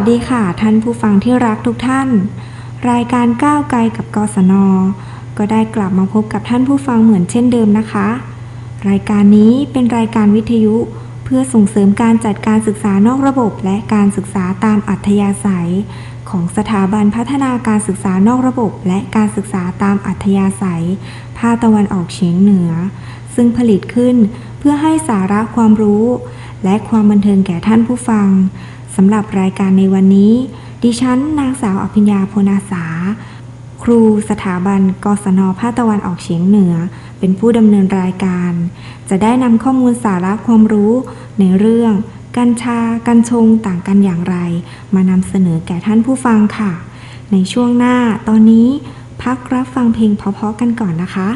สวัสดีค่ะ ท่านผู้ฟังที่รักทุกท่าน รายการก้าวไกลกับกศน ก็ได้กลับมาพบกับท่านผู้ฟังเหมือนเช่นเดิมนะคะ รายการนี้เป็นรายการวิทยุเพื่อส่งเสริมการจัดการศึกษานอกระบบ และการศึกษาตามอัธยาศัย ของสถาบันพัฒนาการศึกษานอกระบบ และการศึกษาตามอัธยาศัย ภาคตะวันออกเฉียงเหนือ ซึ่งผลิตขึ้นเพื่อให้สาระความรู้ และความบันเทิงแก่ท่านผู้ฟังำหรับรายการในวันนี้ ดิฉันนางสาวอภิญญาโพนาสา ครูสถาบันกศนภาคตะวันออกเฉียงเหนือ เป็นผู้ดำเนินรายการ จะได้นำข้อมูลสาระความรู้ในเรื่องกัญชา กัญชงต่างกันอย่างไร มานำเสนอแก่ท่านผู้ฟังค่ะ ในช่วงหน้าตอนนี้พักรับฟังเพลงเพาะๆกันก่อนนะคะ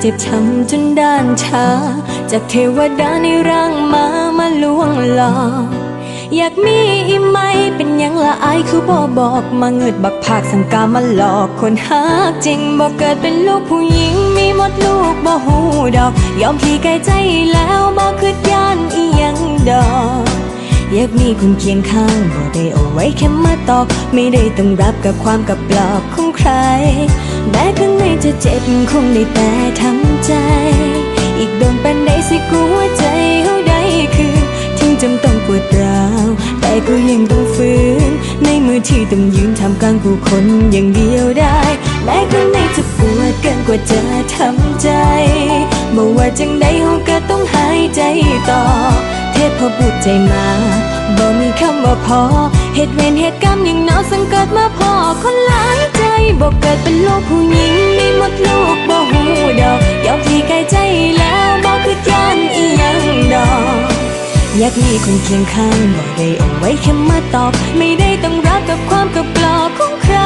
เจ็บช้ำจนด้านชา จากเทวดาในร่างมามาลวงหลอกอยากมีอีไหมเป็นยังละอายคือบ่บอกมาเงิดบักผากสังกามาหลอกคนหักจริงบอกเกิดเป็นลูกผู้หญิงมีหมดลูกบ่หูดอก ยอมพี่ไกลใจแล้วบ่คืดย่านอียังดอกอยากมีคนเคียงข้างบ่ได้เอาไว้แค่มาตอก ไม่ได้ต้องรับกับความกับปลอบของใคร แม้ข้างในจะเจ็บคงได้แต่ทำใจ อีกโดนปันใดสิกลัวใจเฮาได้คืนถึงจำต้องปวดร้าวแต่ก็ยังต้องฝืน ในมือที่ต้องยืนทำกลางผู้คนอย่างเดียวได้ แม้ข้างในจะปวดเกินกว่าจะทำใจบอกว่าจังใดเฮาก็ต้องหายใจต่อ เทพพบุตรใจมาบ่มีคำว่าพอเหตุเวรเหตุกรรมยังนาวสังเกิดมาพอคนหลาย บอกเกิดเป็นลูกผู้หญิงมีหมดลูกบ่หูดอกยอมที่ไกลใจแล้วบอกคือย้านอียังดอกอยากมีคนเคียงข้างบอกได้เอาไว้แค่มาตอบ ไม่ได้ต้องรับกับความกับปลอบของใคร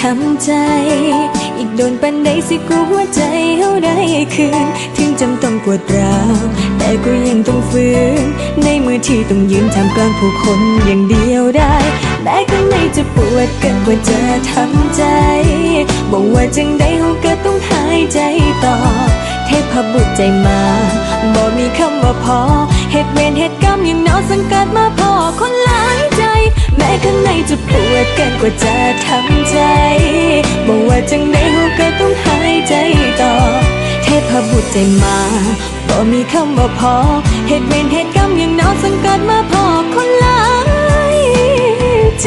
ทำใจ อีกโดนปันใดสิกลัวหัวใจเฮาได้คืน ถึงจำต้องปวดร้าวแต่ก็ยังต้องฝืน ในมือที่ต้องยืนทำกลางผู้คนอย่างเดียวได้แม้ข้างในจะปวดกินกว่าจะทำใจ บอกว่าจังใดเฮาก็ต้องหายใจต่อ เทพบุตรใจมาบ่มีคำว่าพอเหตุเวรเหตุกรรมยังหนาวสังกัดมาพอคนหลายใจ แม้ข้างในจะปวดเกินกว่าจะทำใจบอกว่าจังใดเขาก็ต้องหายใจต่อ เทพบุตรใจมาบ่มีคำว่าพอ เหตุเวรเหตุกรรมอย่างหนาวสังกัดมาพอคนหลายใจ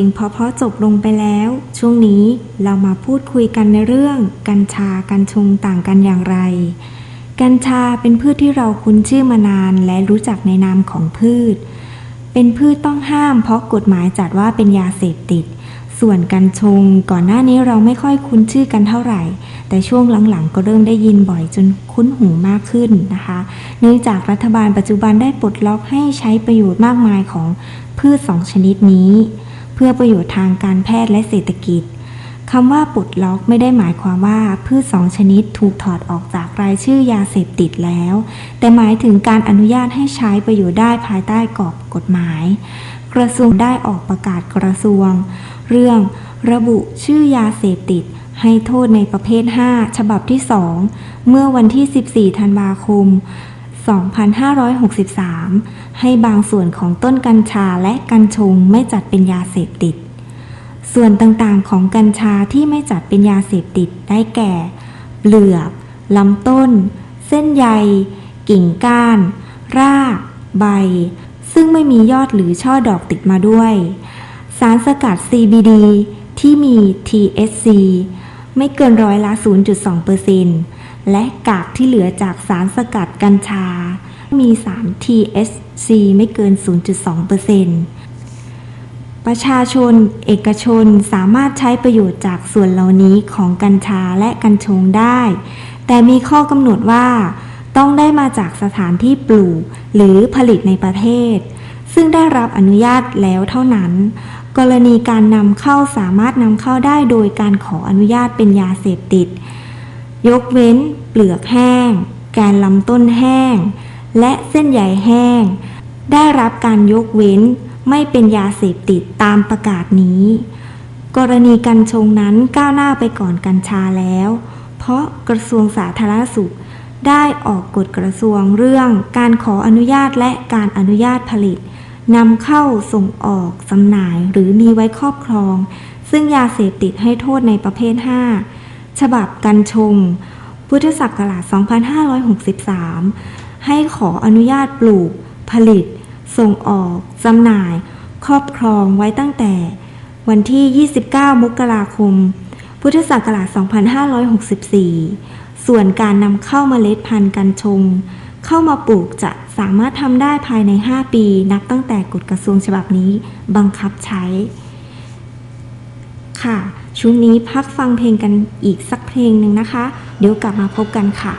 ลงเพราะๆจบลงไปแล้ว ช่วงนี้เรามาพูดคุยกันในเรื่อง กัญชากัญชงต่างกันอย่างไร กัญชาเป็นพืชที่เราคุ้นชื่อมานานและรู้จักในนามของพืช เป็นพืชต้องห้ามเพราะกฎหมายจัดว่าเป็นยาเสพติด ส่วนกัญชงก่อนหน้านี้เราไม่ค่อยคุ้นชื่อกันเท่าไหร่ แต่ช่วงหลังๆ ก็เริ่มได้ยินบ่อยจนคุ้นหูมากขึ้นนะคะ เนื่องจากรัฐบาลปัจจุบันได้ปลดล็อกให้ใช้ประโยชน์มากมายของพืชสองชนิดนี้ พื่อประโยชน์ทางการแพทย์และเศรษฐกิจคำว่าปลดล็อกไม่ได้หมายความว่าพืชสองชนิดถูกถอดออกจากรายชื่อยาเสพติดแล้ว แต่หมายถึงการอนุญาตให้ใช้ประโยชน์ได้ภายใต้กรอบกฎหมาย กระทรวงได้ออกประกาศกระทรวง เรื่อง ระบุชื่อยาเสพติด ให้โทษในประเภท 5 ฉบับที่ 2 เมื่อวันที่ 14 ธันวาคม 2563 ให้บางส่วนของต้นกัญชาและกัญชงไม่จัดเป็นยาเสพติด ส่วนต่างๆของกัญชาที่ไม่จัดเป็นยาเสพติดได้แก่ เปลือก ลำต้น เส้นใย กิ่งก้าน ราก ใบ ซึ่งไม่มียอดหรือช่อดอกติดมาด้วย สารสกัด CBD ที่มี THC ไม่เกินร้อยละ 0.2% และกากที่เหลือจากสารสกัดกัญชา มีสาร THC ไม่เกิน 0.2%ประชาชนเอกชนสามารถใช้ประโยชน์จากส่วนเหล่านี้ของกัญชาและกัญชงได้ แต่มีข้อกำหนดว่า ต้องได้มาจากสถานที่ปลูกหรือผลิตในประเทศ ซึ่งได้รับอนุญาตแล้วเท่านั้นกรณีการนำเข้าสามารถนำเข้าได้โดยการขออนุญาตเป็นยาเสพติด ยกเว้น เปลือกแห้ง แกนลำต้นแห้ง และเส้นใยแห้ง ได้รับการยกเว้นไม่เป็นยาเสพติดตามประกาศนี้ กรณีกัญชงนั้นก้าวหน้าไปก่อนกัญชาแล้ว เพราะกระทรวงสาธารณสุข ได้ออกกฎกระทรวงเรื่องการขออนุญาตและการอนุญาตผลิตนำเข้าส่งออกจำหน่ายหรือมีไว้ครอบครอง ซึ่งยาเสพติดให้โทษในประเภท 5 ฉบับกัญชง พุทธศักราช 2563 ให้ขออนุญาตปลูก ผลิต ส่งออกจำหน่าย ครอบครองไว้ตั้งแต่ วันที่ 29 มกราคม พุทธศักราช 2564 ส่วนการนำเข้าเมล็ดพันธุ์กัญชง เข้ามาปลูกจะสามารถทำได้ภายใน 5 ปี นับตั้งแต่กฎกระทรวงฉบับนี้บังคับใช้ค่ะช่วงนี้พักฟังเพลงกันอีกสักเพลงหนึ่งนะคะ เดี๋ยวกลับมาพบกันค่ะ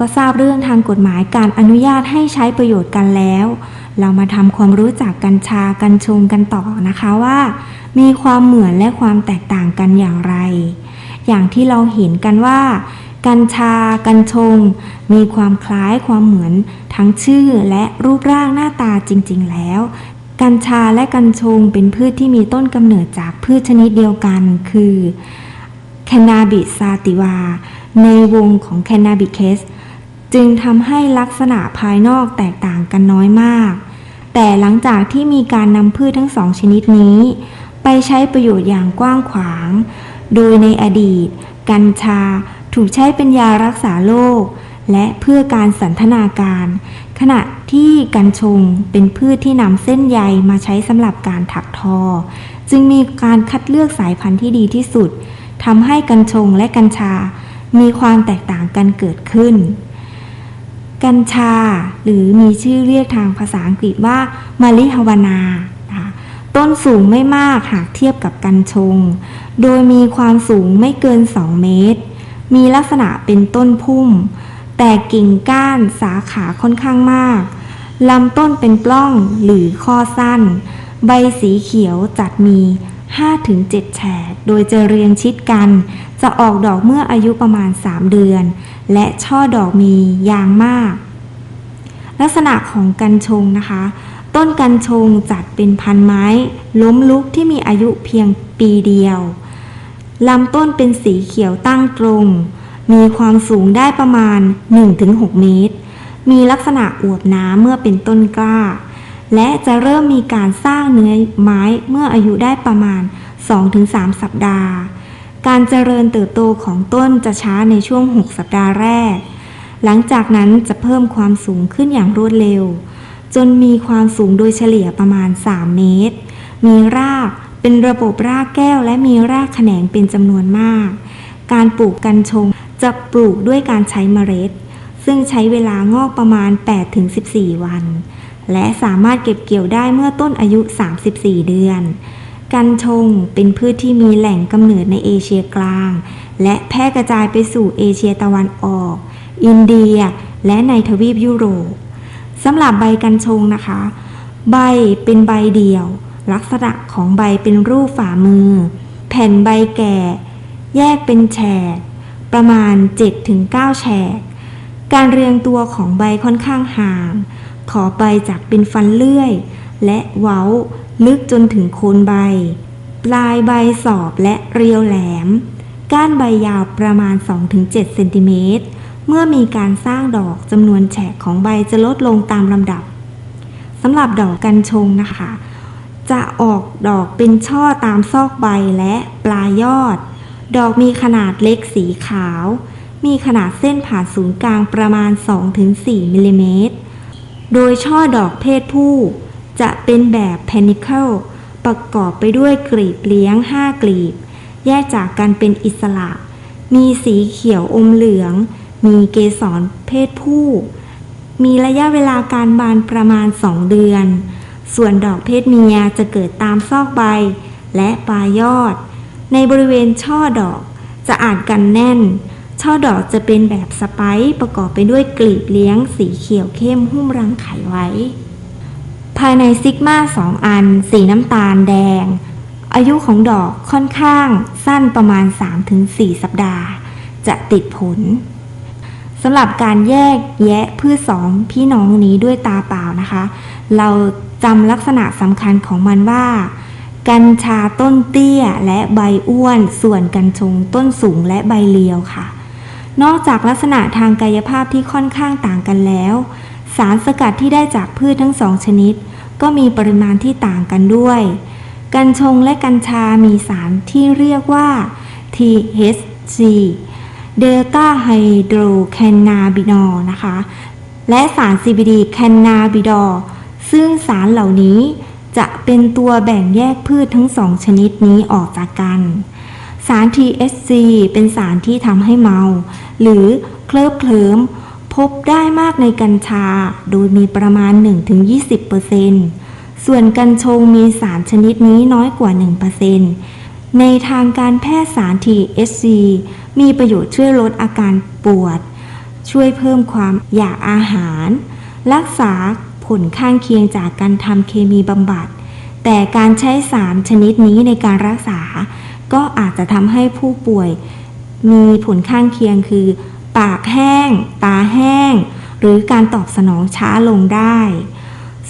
ก็ทราบเรื่องทางกฎหมายการอนุญาตให้ใช้ประโยชน์กันแล้ว เรามาทำความรู้จักกัญชากัญชงกันต่อนะคะว่า มีความเหมือนและความแตกต่างกันอย่างไร อย่างที่เราเห็นกันว่า กัญชา กัญชง มีความคล้ายความเหมือนทั้งชื่อและรูปร่างหน้าตาจริง ๆ แล้วกัญชาและกัญชงเป็นพืชที่มีต้นกำเนิดจากพืชชนิดเดียวกันคือแคนาบิซาติวา ในวงของแคนาบิเคส จึงทำให้ลักษณะภายนอกแตกต่างกันน้อยมาก แต่หลังจากที่มีการนำพืชทั้งสองชนิดนี้ ไปใช้ประโยชน์อย่างกว้างขวาง โดยในอดีต กัญชาถูกใช้เป็นยารักษาโรคและเพื่อการสันทนาการ ขณะที่กัญชงเป็นพืชที่นำเส้นใยมาใช้สำหรับการถักทอ จึงมีการคัดเลือกสายพันธุ์ที่ดีที่สุดทำให้กัญชงและกัญชา มีความแตกต่างกันเกิดขึ้น กัญชา หรือมีชื่อเรียกทางภาษาอังกฤษว่ามาริฮาวานานะคะต้นสูงไม่มากหากเทียบกับกัญชง โดยมีความสูงไม่เกิน 2 เมตร มีลักษณะเป็นต้นพุ่ม แต่กิ่งก้านสาขาค่อนข้างมาก ลำต้นเป็นปล้องหรือข้อสั้น ใบสีเขียวจัดมี 5-7 แฉกโดยจะเรียงชิดกัน จะออกดอกเมื่ออายุประมาณ 3 เดือน และช่อดอกมียางมาก ลักษณะของกัญชงนะคะ ต้นกัญชงจัดเป็นพันไม้ ล้มลุกที่มีอายุเพียงปีเดียวลำต้นเป็นสีเขียวตั้งตรง มีความสูงได้ประมาณ 1-6 เมตร มีลักษณะอวบน้ำเมื่อเป็นต้นกล้า และจะเริ่มมีการสร้างเนื้อไม้เมื่ออายุได้ประมาณ 2-3 สัปดาห์ การเจริญเติบโตของต้นจะช้าในช่วง 6 สัปดาห์แรก หลังจากนั้นจะเพิ่มความสูงขึ้นอย่างรวดเร็ว จนมีความสูงโดยเฉลี่ยประมาณ 3 เมตร มีรากเป็นระบบรากแก้วและมีรากแขนงเป็นจำนวนมาก การปลูกกัญชงจะปลูกด้วยการใช้เมล็ด ซึ่งใช้เวลางอกประมาณ 8-14 วัน และสามารถเก็บเกี่ยวได้เมื่อต้นอายุ 34 เดือน กัญชงเป็นพืชที่มีแหล่งกำเนิดในเอเชียกลาง และแพร่กระจายไปสู่เอเชียตะวันออก อินเดีย และในทวีปยุโรปสำหรับใบกัญชงนะคะ ใบเป็นใบเดี่ยว ลักษณะของใบเป็นรูปฝ่ามือ แผ่นใบแก่ แยกเป็นแฉกประมาณ 7-9 แฉกการเรียงตัวของใบค่อนข้างห่าง ขอใบจากเป็นฟันเลื่อย และเว้าลึกจนถึงโคนใบ ปลายใบสอบและเรียวแหลม ก้านใบยาวประมาณ 2-7 เซนติเมตร เมื่อมีการสร้างดอกจำนวนแฉกของใบจะลดลงตามลำดับสำหรับดอกกัญชงนะคะ จะออกดอกเป็นช่อตามซอกใบและปลายยอด ดอกมีขนาดเล็กสีขาว มีขนาดเส้นผ่านศูนย์กลางประมาณ 2-4มิลลิเมตร โดยช่อดอกเพศผู้ จะเป็นแบบ panicle ประกอบไปด้วยกลีบเลี้ยง 5 กลีบ แยกจากกันเป็นอิสระ มีสีเขียวอมเหลือง มีเกสรเพศผู้ มีระยะเวลาการบานประมาณ 2 เดือน ส่วนดอกเพศเมียจะเกิดตามซอกใบ และปลายยอด ในบริเวณช่อดอกจะอาจกันแน่น ช่อดอกจะเป็นแบบสไปร์ประกอบไปด้วยกลีบเลี้ยงสีเขียวเข้มหุ้มรังไข่ไว้ ภายในซิกมา2อัน สีน้ำตาลแดง อายุของดอกค่อนข้างสั้นประมาณ 3-4 สัปดาห์ จะติดผลสำหรับการแยกแยะพืชสองพี่น้องนี้ด้วยตาเปล่านะคะ เราจำลักษณะสำคัญของมันว่า กัญชาต้นเตี้ยและใบอ้วน ส่วนกัญชงต้นสูงและใบเรียวค่ะ นอกจากลักษณะทางกายภาพที่ค่อนข้างต่างกันแล้ว สารสกัดที่ได้จากพืชทั้งสองชนิด ก็มีปริมาณที่ต่างกันด้วย กัญชงและกัญชามีสารที่เรียกว่า THC เดลต้าไฮโดรแคนนาบินอลนะคะ และสาร CBD แคนนาบิดอลซึ่งสารเหล่านี้จะเป็นตัวแบ่งแยกพืชทั้งสองชนิดนี้ออกจากกัน สาร THC เป็นสารที่ทำให้เมา หรือเคลิบเคลิ้มพบได้มากในกัญชา โดยมีประมาณ 1-20%ส่วนกัญชงมีสารชนิดนี้น้อยกว่า 1%ในทางการแพทย์สาร THC มีประโยชน์ช่วยลดอาการปวด ช่วยเพิ่มความอยากอาหาร รักษาผลข้างเคียงจากการทำเคมีบำบัด แต่การใช้สารชนิดนี้ในการรักษา ก็อาจจะทำให้ผู้ป่วย มีผลข้างเคียงคือ ปากแห้ง ตาแห้ง หรือการตอบสนองช้าลงได้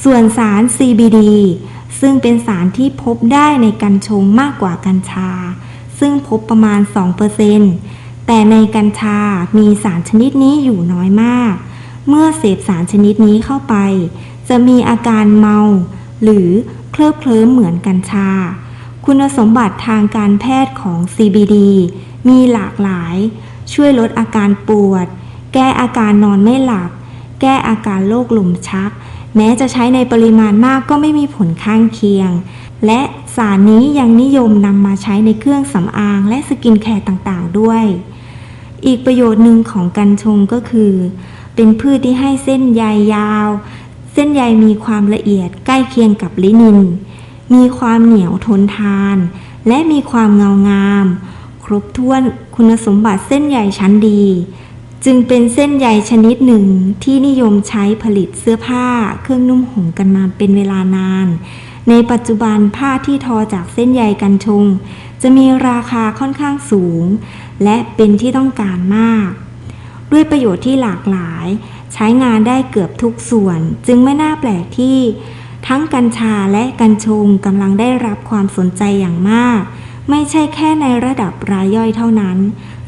ส่วนสาร CBD ซึ่งเป็นสารที่พบได้ในกัญชงมากกว่ากัญชา ซึ่งพบประมาณ 2%แต่ในกัญชามีสารชนิดนี้อยู่น้อยมาก เมื่อเสพสารชนิดนี้เข้าไป จะมีอาการเมา หรือเคลิบเคลิ้มเหมือนกัญชา คุณสมบัติทางการแพทย์ของ CBD มีหลากหลาย ช่วยลดอาการปวด แก้อาการนอนไม่หลับ แก้อาการโรคหลุมชัก แม้จะใช้ในปริมาณมากก็ไม่มีผลข้างเคียง และสารนี้ยังนิยมนำมาใช้ในเครื่องสำอางและสกินแคร์ต่างๆ ด้วย อีกประโยชน์หนึ่งของกัญชงก็คือ เป็นพืชที่ให้เส้นใยยาว เส้นใยมีความละเอียดใกล้เคียงกับลินิน มีความเหนียวทนทาน และมีความเงางาม รบถ้วนคุณสมบัติเส้นใยชั้นดี จึงเป็นเส้นใยชนิดหนึ่งที่นิยมใช้ผลิตเสื้อผ้า เครื่องนุ่มห่มกันมาเป็นเวลานาน ในปัจจุบันผ้าที่ทอจากเส้นใยกัญชง จะมีราคาค่อนข้างสูง และเป็นที่ต้องการมาก ด้วยประโยชน์ที่หลากหลาย ใช้งานได้เกือบทุกส่วน จึงไม่น่าแปลกที่ ทั้งกัญชาและกัญชงกำลังได้รับความสนใจอย่างมาก ไม่ใช่แค่ในระดับรายย่อยเท่านั้น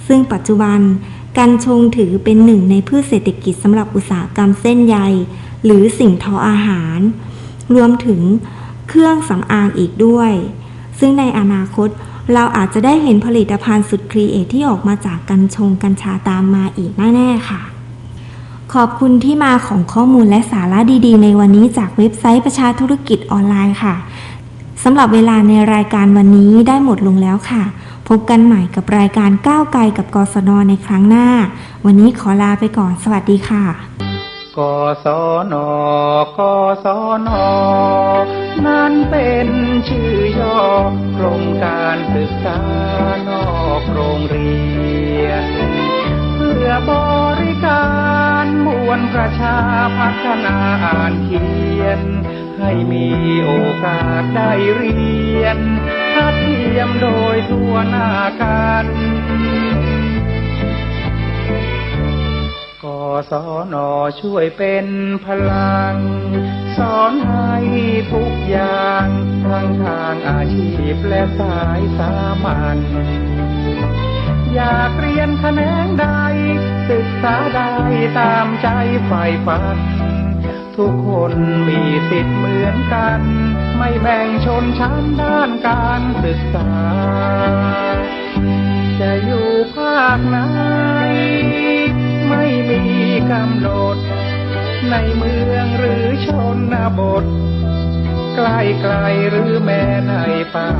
ซึ่งปัจจุบันกัญชงถือเป็นหนึ่งในพืชเศรษฐกิจสำหรับอุตสาหกรรมเส้นใย หรือสิ่งทออาหาร รวมถึงเครื่องสำอางอีกด้วย ซึ่งในอนาคตเราอาจจะได้เห็นผลิตภัณฑ์สุดครีเอทที่ออกมาจากกัญชงกัญชาตามมาอีกแน่ๆค่ะ ขอบคุณที่มาของข้อมูลและสาระดีๆ ในวันนี้จากเว็บไซต์ประชาธุรกิจออนไลน์ค่ะ สำหรับเวลาในรายการวันนี้ได้หมดลงแล้วค่ะ พบกันใหม่กับรายการก้าวไกลกับกศนในครั้งหน้า วันนี้ขอลาไปก่อนสวัสดีค่ะกศนกศนนั้นเป็นชื่อย่อโครงการศึกษานอกโรงเรียน เพื่อบริการมวลประชาพัฒนาอ่านเขียน ให้มีโอกาสได้เรียนทัดเทียมโดยทั่วหน้ากันกศนช่วยเป็นพลัง สอนให้ทุกอย่างทั้งทางอาชีพและสายสามัญอยากเรียนแขนงใด ศึกษาได้ตามใจใฝ่ฝัน ทุกคนมีสิทธิ์เหมือนกัน ไม่แบ่งชนชั้นด้านการศึกษา จะอยู่ภาคไหน ไม่มีกำหนด ในเมืองหรือชนบท ใกล้ไกลหรือแม้ในป่า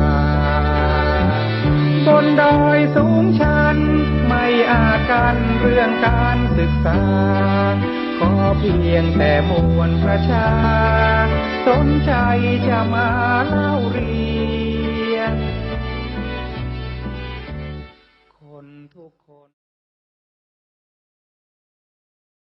บนดอยสูงชัน ไม่อาจกันเรื่องการศึกษา อเพียงแต่มวลประชา สนใจจะมาเล่าเรี